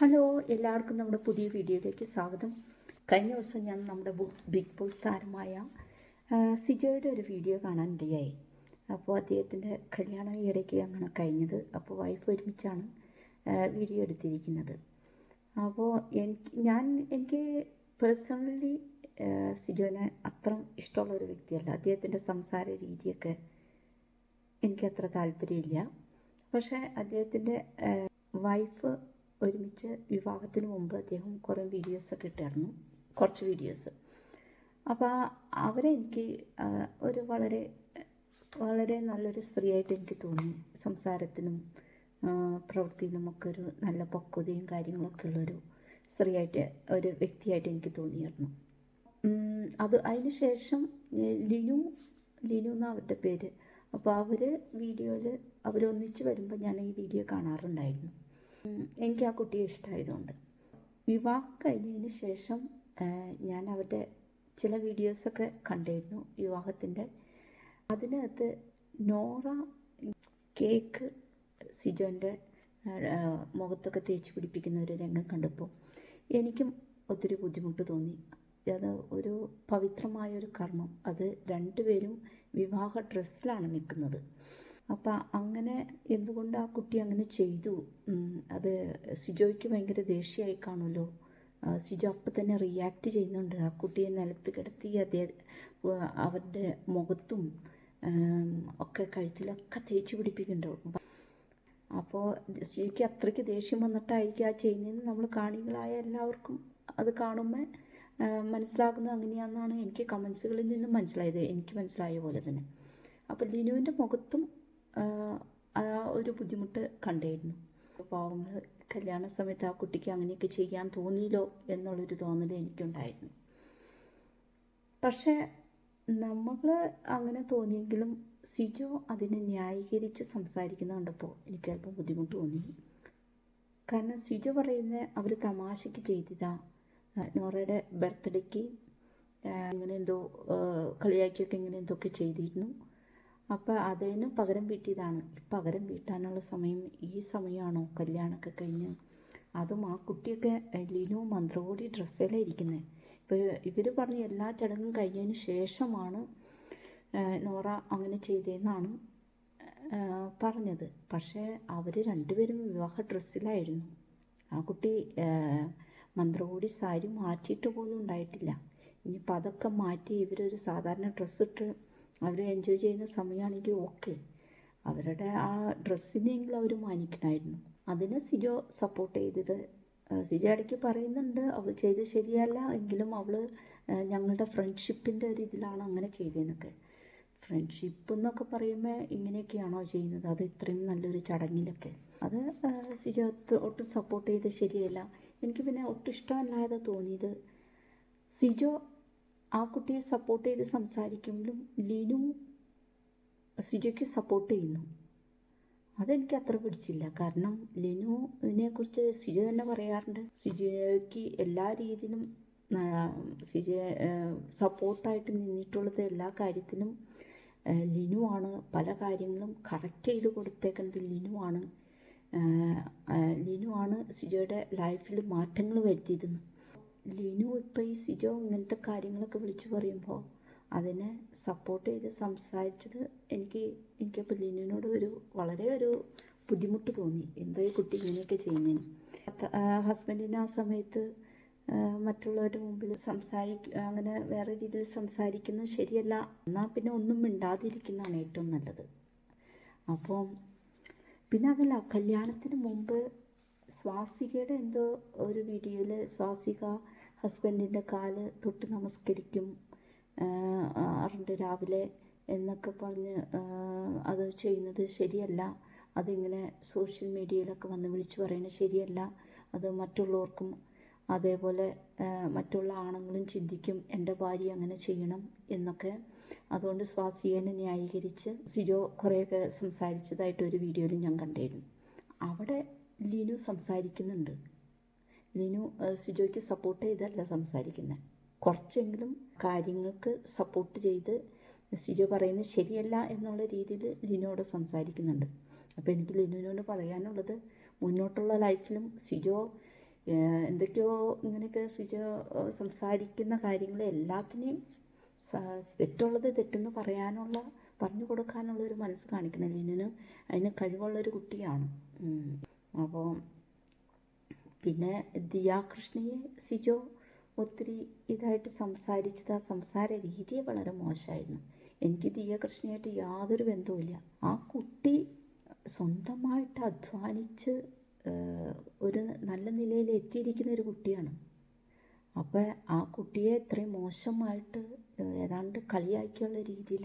Hello എല്ലാവർക്കും നമ്മുടെ പുതിയ വീഡിയോയിലേക്ക് സ്വാഗതം. കഴിഞ്ഞ ദിവസം ഞാൻ നമ്മുടെ ബിഗ് ബോസ് താരമായ സിജോയുടെ ഒരു വീഡിയോ കാണാൻ ഇടയായി അപ്പോൾ അദ്ദേഹത്തിന്റെ കല്യാണം ഈ ഇടയ്ക്ക് അങ്ങനെ കഴിഞ്ഞത്. അപ്പോൾ വൈഫ് ഒരുമിച്ചാണ് വീഡിയോ എടുത്തിരിക്കുന്നത്. അപ്പോൾ എനിക്ക് ഞാൻ എനിക്ക് പേഴ്സണലി സിജോനെ അത്ര ഇഷ്ടമുള്ള ഒരു വ്യക്തിയല്ല. അദ്ദേഹത്തിന്റെ സംസാര രീതിയൊക്കെ എനിക്കത്ര താല്പര്യമില്ല. പക്ഷേ അദ്ദേഹത്തിന്റെ വൈഫ് ഒരുമിച്ച് വിവാഹത്തിന് മുമ്പ് അദ്ദേഹം കുറേ വീഡിയോസൊക്കെ ഇട്ടായിരുന്നു. കുറച്ച് വീഡിയോസ് അപ്പോൾ അവരെ എനിക്ക് ഒരു വളരെ വളരെ നല്ലൊരു സ്ത്രീയായിട്ട് എനിക്ക് തോന്നി. സംസാരത്തിനും ആ, പ്രവൃത്തിയിലും ഒക്കെ ഒരു നല്ല പക്വതയും കാര്യങ്ങളൊക്കെ ഉള്ളൊരു സ്ത്രീയായിട്ട് ഒരു വ്യക്തിയായിട്ട് എനിക്ക് തോന്നിയിരുന്നു അത് അതിന് ശേഷം ലിനു ലിനു എന്നാണ് അവരുടെ പേര്. അപ്പോൾ അവർ വീഡിയോയിൽ അവരൊന്നിച്ച് വരുമ്പോൾ ഞാൻ ഈ വീഡിയോ കാണാറുണ്ടായിരുന്നു. എനിക്ക് ആ കുട്ടിയെ ഇഷ്ടമായതുകൊണ്ട് വിവാഹം കഴിഞ്ഞതിന് ശേഷം ഞാൻ അവരുടെ ചില വീഡിയോസൊക്കെ കണ്ടിരുന്നു വിവാഹത്തിന്റെ. അതിനകത്ത് നോറ കേക്ക് സിജോന്റെ മുഖത്തൊക്കെ തേച്ച് പിടിപ്പിക്കുന്ന ഒരു രംഗം കണ്ടപ്പോൾ എനിക്കും ഒത്തിരി ബുദ്ധിമുട്ട് തോന്നി. അത് ഒരു പവിത്രമായ ഒരു കർമ്മം. അത് രണ്ടുപേരും വിവാഹ ഡ്രസ്സിലാണ് നിൽക്കുന്നത്. അപ്പം അങ്ങനെ എന്തുകൊണ്ട് ആ കുട്ടി അങ്ങനെ ചെയ്തു? അത് സിജോയ്ക്ക് ഭയങ്കര ദേഷ്യമായി കാണുമല്ലോ. സിജോ അപ്പം തന്നെ റിയാക്ട് ചെയ്യുന്നുണ്ട്. ആ കുട്ടിയെ നിലത്ത് കിടത്തി അതേ അവരുടെ മുഖത്തും ഒക്കെ കഴുത്തിലൊക്കെ തേച്ച് പിടിപ്പിക്കുന്നുണ്ടോ. അപ്പോൾ സിജോയ്ക്ക് അത്രയ്ക്ക് ദേഷ്യം വന്നിട്ടായിരിക്കും ആ ചെയ്യുന്നതെന്ന് നമ്മൾ കാണികളായ എല്ലാവർക്കും അത് കാണുമ്പോൾ മനസ്സിലാക്കുന്നത് അങ്ങനെയാണെന്നാണ് എനിക്ക് കമൻസുകളിൽ നിന്ന് മനസ്സിലായത്. എനിക്ക് മനസ്സിലായ പോലെ തന്നെ. അപ്പോൾ ലിനുവിന്റെ മുഖത്തും ആ, ഒരു ബുദ്ധിമുട്ട് കണ്ടായിരുന്നു. പാവങ്ങൾ കല്യാണ സമയത്ത് ആ കുട്ടിക്ക് അങ്ങനെയൊക്കെ ചെയ്യാൻ തോന്നിയില്ലോ എന്നുള്ളൊരു തോന്നൽ എനിക്കുണ്ടായിരുന്നു. പക്ഷേ നമ്മൾ അങ്ങനെ തോന്നിയെങ്കിലും സിജോ അതിനെ ന്യായീകരിച്ച് സംസാരിക്കുന്ന കണ്ടപ്പോൾ എനിക്ക് അല്പം ബുദ്ധിമുട്ട് തോന്നി. കാരണം സിജോ പറയുന്നത് അവർ തമാശയ്ക്ക് ചെയ്തതാ. നോറയുടെ ബർത്ത്ഡേക്ക് ഇങ്ങനെ എന്തോ കളിയാക്കിയൊക്കെ ഇങ്ങനെ എന്തൊക്കെ ചെയ്തിരുന്നു. അപ്പോൾ അതിന് പകരം വീട്ടിയതാണ്. പകരം വീട്ടാനുള്ള സമയം ഈ സമയമാണോ കല്യാണമൊക്കെ കഴിഞ്ഞ്. അതും ആ കുട്ടിയൊക്കെ ലിനു മന്ത്രകോടി ഡ്രസ്സിലാണ് ഇരിക്കുന്നത് ഇപ്പോൾ ഇവർ പറഞ്ഞ എല്ലാ ചടങ്ങും കഴിഞ്ഞതിന് ശേഷമാണ് നോറ അങ്ങനെ ചെയ്തതെന്നാണ് പറഞ്ഞത്. പക്ഷേ അവർ രണ്ടുപേരും വിവാഹ ഡ്രസ്സിലായിരുന്നു. ആ കുട്ടി മന്ത്രകോടി സാരി മാറ്റിയിട്ട് പോലും ഉണ്ടായിട്ടില്ല. ഇനിയിപ്പോൾ അതൊക്കെ മാറ്റി ഇവരൊരു സാധാരണ ഡ്രസ്സ് ഇട്ട് അവർ എൻജോയ് ചെയ്യുന്ന സമയമാണെങ്കിൽ ഓക്കെ അവരുടെ ആ ഡ്രസ്സിനെങ്കിലും അവർ മാനിക്കണമായിരുന്നു അതിന് സിജോ സപ്പോർട്ട് ചെയ്തത്. സിജോ ഇടയ്ക്ക് പറയുന്നുണ്ട് അവൾ ചെയ്തത് ശരിയല്ല എങ്കിലും അവൾ ഞങ്ങളുടെ ഫ്രണ്ട്ഷിപ്പിന്റെ ഒരു ഇതിലാണ് അങ്ങനെ ചെയ്തതെന്നൊക്കെ ഫ്രണ്ട്ഷിപ്പ് എന്നൊക്കെ പറയുമ്പോൾ ഇങ്ങനെയൊക്കെയാണോ ചെയ്യുന്നത്? അത് ഇത്രയും നല്ലൊരു ചടങ്ങിലൊക്കെ. അത് സിജോ ഒട്ടും സപ്പോർട്ട് ചെയ്ത് ശരിയല്ല. എനിക്ക് പിന്നെ ഒട്ടും ഇഷ്ടമല്ലാതെ തോന്നിയത് സിജോ ആ കുട്ടിയെ സപ്പോർട്ട് ചെയ്ത് സംസാരിക്കുമ്പോഴും ലിനു സുജയ്ക്ക് സപ്പോർട്ട് ചെയ്യുന്നു. അതെനിക്ക് അത്ര പിടിച്ചില്ല. കാരണം ലിനുവിനെ കുറിച്ച് സിജു തന്നെ പറയാറുണ്ട്. സിജോയ്ക്ക് എല്ലാ രീതിയിലും സിജോ സപ്പോർട്ടായിട്ട് നിന്നിട്ടുള്ളത് എല്ലാ കാര്യത്തിലും ലിനു ലിനുവാണ്. പല കാര്യങ്ങളും കറക്റ്റ് ചെയ്ത് കൊടുത്തേക്കുന്നത് ലിനുവാണ്. ലിനുവാണ് സിജോയുടെ ലൈഫിൽ മാറ്റങ്ങൾ വരുത്തിയതെന്ന്. ലിനു ഇപ്പോൾ ഈ സിജോ ഇങ്ങനത്തെ കാര്യങ്ങളൊക്കെ വിളിച്ചു പറയുമ്പോൾ അതിനെ സപ്പോർട്ട് ചെയ്ത് സംസാരിച്ചത് എനിക്ക് എനിക്കപ്പോൾ ലിനുവിനോട് ഒരു വളരെ ഒരു ബുദ്ധിമുട്ട് തോന്നി. എന്താ ഈ കുട്ടി ഇങ്ങനെയൊക്കെ ചെയ്യുന്നതിന് ഹസ്ബൻഡിന് ആ സമയത്ത് മറ്റുള്ളവരുടെ മുമ്പിൽ സംസാരിക്ക അങ്ങനെ വേറെ രീതിയിൽ സംസാരിക്കുന്നത് ശരിയല്ല. എന്നാൽ പിന്നെ ഒന്നും മിണ്ടാതിരിക്കുന്നതാണ് ഏറ്റവും നല്ലത്. അപ്പോൾ പിന്നെ അതല്ല കല്യാണത്തിന് മുമ്പ് സ്വാസികയുടെ എന്തോ ഒരു വീഡിയോയിൽ സ്വാസിക ഹസ്ബൻഡിന്റെ കാൽ തൊട്ട് നമസ്കരിക്കും ആറുണ്ട് രാവിലെ എന്നൊക്കെ പറഞ്ഞ് അത് ചെയ്യുന്നത് ശരിയല്ല. അതിങ്ങനെ സോഷ്യൽ മീഡിയയിലൊക്കെ വന്ന് വിളിച്ചു പറയുന്നത് ശരിയല്ല. അത് മറ്റുള്ളവർക്കും അതേപോലെ മറ്റുള്ള ആണുങ്ങളും ചിന്തിക്കും എന്റെ ഭാര്യ അങ്ങനെ ചെയ്യണം എന്നൊക്കെ. അതുകൊണ്ട് സ്വാസിയേനെ ന്യായീകരിച്ച് സിജോ കുറേയൊക്കെ സംസാരിച്ചതായിട്ട് ഒരു വീഡിയോയിൽ ഞാൻ കണ്ടിരുന്നു. അവിടെ ലീനു സംസാരിക്കുന്നുണ്ട്. ലിനു സുജോയ്ക്ക് സപ്പോർട്ട് ചെയ്തല്ല സംസാരിക്കുന്നത് കുറച്ചെങ്കിലും കാര്യങ്ങൾക്ക് സപ്പോർട്ട് ചെയ്ത് സിജോ പറയുന്നത് ശരിയല്ല എന്നുള്ള രീതിയിൽ ലിനുവോട് സംസാരിക്കുന്നുണ്ട്. അപ്പോൾ എനിക്ക് ലിനുവിനോട് പറയാനുള്ളത് മുന്നോട്ടുള്ള ലൈഫിലും സിജോ എന്തൊക്കെയോ ഇങ്ങനെയൊക്കെ സിജോ സംസാരിക്കുന്ന കാര്യങ്ങൾ എല്ലാത്തിനെയും തെറ്റുള്ളത് തെറ്റെന്ന് പറയാനുള്ള പറഞ്ഞു കൊടുക്കാനുള്ള ഒരു മനസ്സ് കാണിക്കണം. ലിനുവിന് അതിന് കഴിവുള്ളൊരു കുട്ടിയാണ്. അപ്പോൾ പിന്നെ ദിയാകൃഷ്ണയെ സിജോ ഒത്തിരി ഇതായിട്ട് സംസാരിച്ചത്. ആ സംസാര രീതി വളരെ മോശമായിരുന്നു. എനിക്ക് ദിയാകൃഷ്ണയായിട്ട് യാതൊരു ബന്ധവുമില്ല. ആ കുട്ടി സ്വന്തമായിട്ട് അധ്വാനിച്ച് ഒരു നല്ല നിലയിൽ എത്തിയിരിക്കുന്ന ഒരു കുട്ടിയാണ്. അപ്പോൾ ആ കുട്ടിയെ ഇത്രയും മോശമായിട്ട് ഏതാണ്ട് കളിയാക്കിയുള്ള രീതിയിൽ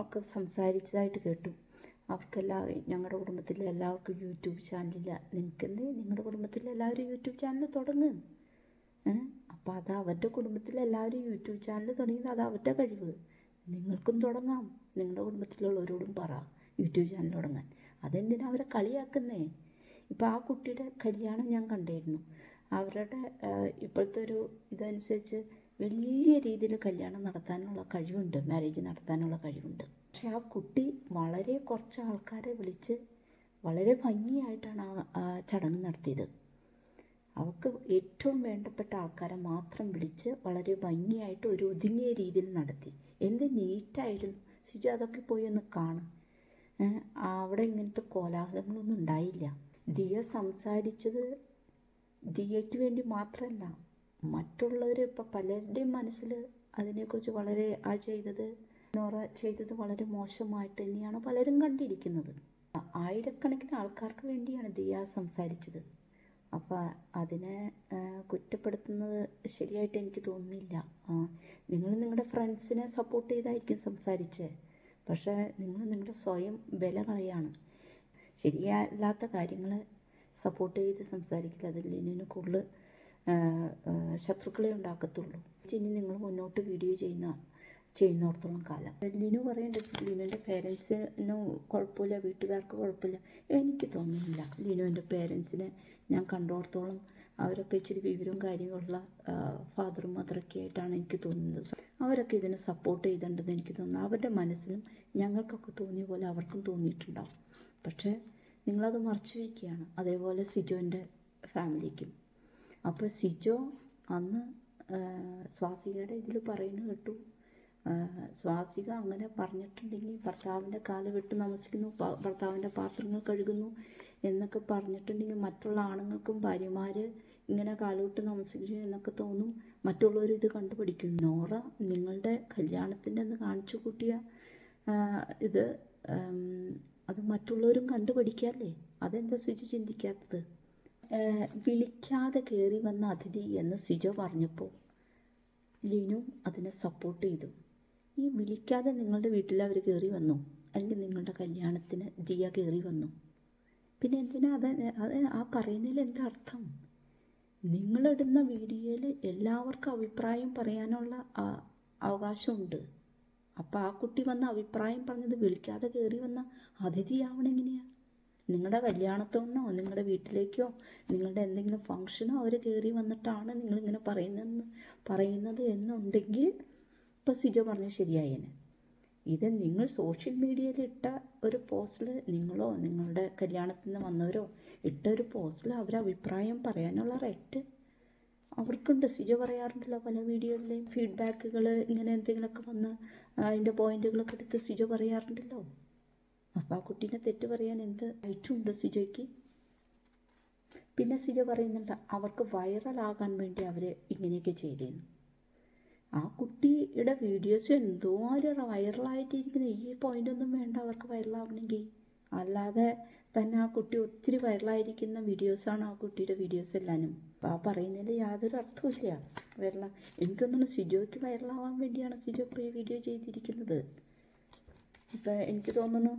ഒക്കെ സംസാരിച്ചതായിട്ട് കേട്ടു. അവർക്കെല്ലാം ഞങ്ങളുടെ കുടുംബത്തിലെ എല്ലാവർക്കും യൂട്യൂബ് ചാനലില്ല. നിനക്കെന്ത്? നിങ്ങളുടെ കുടുംബത്തിൽ എല്ലാവരും യൂട്യൂബ് ചാനൽ തുടങ്ങും. അപ്പോൾ അത് അവരുടെ കുടുംബത്തിൽ എല്ലാവരും യൂട്യൂബ് ചാനൽ തുടങ്ങിയത്. അത് അവരുടെ കഴിവ്. നിങ്ങൾക്കും തുടങ്ങാം. നിങ്ങളുടെ കുടുംബത്തിലുള്ളവരോടും പറ. യൂട്യൂബ് ചാനൽ തുടങ്ങാൻ. അതെന്തിനാ അവരെ കളിയാക്കുന്നേ? ഇപ്പോൾ ആ കുട്ടിയുടെ കല്യാണം ഞാൻ കണ്ടിരുന്നു. അവരുടെ ഇപ്പോഴത്തെ ഒരു ഇതനുസരിച്ച് വലിയ രീതിയിൽ കല്യാണം നടത്താനുള്ള കഴിവുണ്ട് മാരേജ് നടത്താനുള്ള കഴിവുണ്ട്. പക്ഷെ ആ കുട്ടി വളരെ കുറച്ച് ആൾക്കാരെ വിളിച്ച് വളരെ ഭംഗിയായിട്ടാണ് ആ ചടങ്ങ് നടത്തിയത്. അവൾക്ക് ഏറ്റവും വേണ്ടപ്പെട്ട ആൾക്കാരെ മാത്രം വിളിച്ച് വളരെ ഭംഗിയായിട്ട് ഒരു ഒതുങ്ങിയ രീതിയിൽ നടത്തി. എന്ത് നീറ്റായിരുന്നു ശുചി അതൊക്കെ പോയി ഒന്ന് കാണും. അവിടെ ഇങ്ങനത്തെ കോലാഹലങ്ങളൊന്നും ഉണ്ടായില്ല. ദിയ സംസാരിച്ചത് ദിയയ്ക്ക് വേണ്ടി മാത്രമല്ല മറ്റുള്ളവർ ഇപ്പം പലരുടെയും മനസ്സിൽ അതിനെക്കുറിച്ച് വളരെ ആ ചെയ്തത് നോറ ചെയ്തത് വളരെ മോശമായിട്ട് തന്നെയാണ് പലരും കണ്ടിരിക്കുന്നത്. ആയിരക്കണക്കിന് ആൾക്കാർക്ക് വേണ്ടിയാണ് ദിയ സംസാരിച്ചത്. അപ്പോൾ അതിനെ കുറ്റപ്പെടുത്തുന്നത് ശരിയായിട്ട് എനിക്ക് തോന്നുന്നില്ല. നിങ്ങൾ നിങ്ങളുടെ ഫ്രണ്ട്സിനെ സപ്പോർട്ട് ചെയ്തായിരിക്കും സംസാരിച്ചത് പക്ഷേ നിങ്ങൾ നിങ്ങളുടെ സ്വയം വില കളയാണ് ശരിയല്ലാത്ത കാര്യങ്ങൾ സപ്പോർട്ട് ചെയ്ത് സംസാരിക്കില്ല അതിൽ ലിനിന് കൂടുതൽ ശത്രുക്കളെ ഉണ്ടാക്കത്തുള്ളൂ. ഇനി നിങ്ങൾ മുന്നോട്ട് വീഡിയോ ചെയ്യുന്ന ചെയ്യുന്നിടത്തോളം കാലം. ലിനു പറയുന്നുണ്ട് ലിനുവിന്റെ പേരൻസിന് കുഴപ്പമില്ല വീട്ടുകാർക്ക് കുഴപ്പമില്ല. എനിക്ക് തോന്നുന്നില്ല. ലിനുവിന്റെ പേരൻസിനെ ഞാൻ കണ്ടോടത്തോളം അവരൊക്കെ ഇച്ചിരി വിവരവും കാര്യങ്ങളുള്ള ഫാദറും മദറൊക്കെ ആയിട്ടാണ് എനിക്ക് തോന്നുന്നത്. അവരൊക്കെ ഇതിനെ സപ്പോർട്ട് ചെയ്തിട്ടുണ്ടെന്ന് എനിക്ക് തോന്നുന്നു. അവരുടെ മനസ്സിലും ഞങ്ങൾക്കൊക്കെ തോന്നിയ പോലെ അവർക്കും തോന്നിയിട്ടുണ്ടാവും. പക്ഷേ നിങ്ങളത് മറച്ചു വയ്ക്കുകയാണ് അതേപോലെ സിജോന്റെ ഫാമിലിക്കും. അപ്പോൾ സിജോ അന്ന് സ്വാസികയുടെ ഇതിൽ പറയുന്നത് കേട്ടു. സ്വാസിക അങ്ങനെ പറഞ്ഞിട്ടുണ്ടെങ്കിൽ ഭർത്താവിന്റെ കാൽ വിട്ട് നമസ്കരിക്കുന്നു ഭർത്താവിന്റെ പാത്രങ്ങൾ കഴുകുന്നു എന്നൊക്കെ പറഞ്ഞിട്ടുണ്ടെങ്കിൽ മറ്റുള്ള ആണുങ്ങൾക്കും ഭാര്യമാർ ഇങ്ങനെ കാലുവിട്ട് നമസ്കരിക്കുന്നു എന്നൊക്കെ തോന്നും. മറ്റുള്ളവർ ഇത് കണ്ടുപിടിക്കും. നോറ നിങ്ങളുടെ കല്യാണത്തിന്റെ അന്ന് കാണിച്ചു കൂട്ടിയ ഇത് അത് മറ്റുള്ളവരും കണ്ടുപിടിക്കാല്ലേ അതെന്താ സിജു ചിന്തിക്കാത്തത്? വിളിക്കാതെ കയറി വന്ന അതിഥി എന്ന് സിജോ പറഞ്ഞപ്പോൾ ലിനു അതിനെ സപ്പോർട്ട് ചെയ്തു. ഈ വിളിക്കാതെ നിങ്ങളുടെ വീട്ടിൽ അവർ കയറി വന്നു? അല്ലെങ്കിൽ നിങ്ങളുടെ കല്യാണത്തിന് ദിയ കയറി വന്നു? പിന്നെ എന്തിനാ അത് അത് ആ പറയുന്നതിൽ എന്താ അർത്ഥം? നിങ്ങളിടുന്ന വീഡിയോയിൽ എല്ലാവർക്കും അഭിപ്രായം പറയാനുള്ള അവകാശമുണ്ട്. അപ്പോൾ ആ കുട്ടി വന്ന അഭിപ്രായം പറഞ്ഞത് വിളിക്കാതെ കയറി വന്ന അതിഥിയാവണം എങ്ങനെയാ? നിങ്ങളുടെ കല്യാണത്തോണോ നിങ്ങളുടെ വീട്ടിലേക്കോ നിങ്ങളുടെ എന്തെങ്കിലും ഫംഗ്ഷനോ അവർ കയറി വന്നിട്ടാണ് നിങ്ങളിങ്ങനെ പറയുന്നതെന്ന് പറയുന്നത് എന്നുണ്ടെങ്കിൽ ഇപ്പോൾ സിജോ പറഞ്ഞത് ശരിയായേനെ ഇത് നിങ്ങൾ സോഷ്യൽ മീഡിയയിൽ ഇട്ട ഒരു പോസ്റ്റിൽ നിങ്ങളോ നിങ്ങളുടെ കല്യാണത്തിന് വന്നവരോ ഇട്ട ഒരു പോസ്റ്റിൽ അവർ അഭിപ്രായം പറയാനുള്ള റൈറ്റ് അവർക്കുണ്ട്. സിജോ പറയാറുണ്ടല്ലോ പല വീഡിയോയിലെയും ഫീഡ്ബാക്കുകൾ ഇങ്ങനെ എന്തെങ്കിലുമൊക്കെ വന്ന് അതിന്റെ പോയിന്റുകളൊക്കെ എടുത്ത് സിജോ പറയാറുണ്ടല്ലോ. അപ്പോൾ ആ കുട്ടീനെ തെറ്റ് പറയാൻ എന്ത് റൈറ്റുണ്ട് സിജോയ്ക്ക് പിന്നെ സിജോ പറയുന്നുണ്ട് അവർക്ക് വൈറലാകാൻ വേണ്ടി അവർ ഇങ്ങനെയൊക്കെ ചെയ്തിരുന്നു ആ കുട്ടിയുടെ വീഡിയോസ് എന്തോ എന്തോരം വൈറലായിട്ടിരിക്കുന്നത് ഈ പോയിന്റ് ഒന്നും വേണ്ട അവർക്ക് വൈറലാവണമെങ്കിൽ അല്ലാതെ തന്നെ ആ കുട്ടി ഒത്തിരി വൈറലായിരിക്കുന്ന വീഡിയോസാണ് ആ കുട്ടിയുടെ വീഡിയോസ് എല്ലാനും. അപ്പോൾ ആ പറയുന്നതിൽ യാതൊരു അർത്ഥമില്ല വൈറല എനിക്കൊന്നും സിജോയ്ക്ക് വൈറലാവാൻ വേണ്ടിയാണ് സിജോ ഇപ്പോൾ ഈ വീഡിയോ ചെയ്തിരിക്കുന്നത്. ഇപ്പം എനിക്ക് തോന്നുന്നു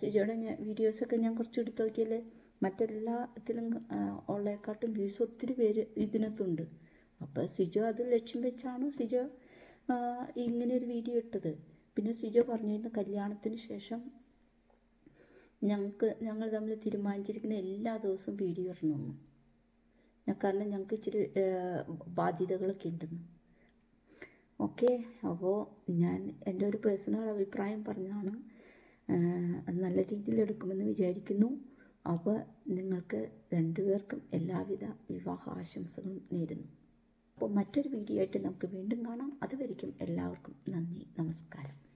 സിജോയുടെ ഞാൻ വീഡിയോസൊക്കെ ഞാൻ കുറച്ച് എടുത്ത് നോക്കിയാൽ മറ്റെല്ലാത്തിലും ഉള്ളേക്കാട്ടും വ്യൂസ് ഒത്തിരി പേര് ഇതിനകത്തുണ്ട്. അപ്പോൾ സിജോ അത് ലക്ഷ്യം വെച്ചാണ് സിജോ ഇങ്ങനെ ഒരു വീഡിയോ ഇട്ടത്. പിന്നെ സിജോ പറഞ്ഞിരുന്നു കല്യാണത്തിന് ശേഷം ഞങ്ങൾക്ക് ഞങ്ങൾ തമ്മിൽ തീരുമാനിച്ചിരിക്കുന്ന എല്ലാ ദിവസവും വീഡിയോ ഇടണമെന്ന് ഞാൻ കാരണം ഞങ്ങൾക്ക് ഇച്ചിരി ബാധ്യതകളൊക്കെ ഉണ്ടെന്ന്. ഓക്കെ അപ്പോൾ ഞാൻ എന്റെ ഒരു പേഴ്സണൽ അഭിപ്രായം പറഞ്ഞതാണ്. നല്ല രീതിയിൽ എടുക്കുമെന്ന് വിചാരിക്കുന്നു. അപ്പോൾ നിങ്ങൾക്ക് രണ്ടുപേർക്കും എല്ലാവിധ വിവാഹ ആശംസകളും നേരുന്നു. അപ്പോൾ മറ്റൊരു വീഡിയോ ആയിട്ട് നമുക്ക് വീണ്ടും കാണാം. അതുവരെയ്ക്കും എല്ലാവർക്കും നന്ദി നമസ്കാരം.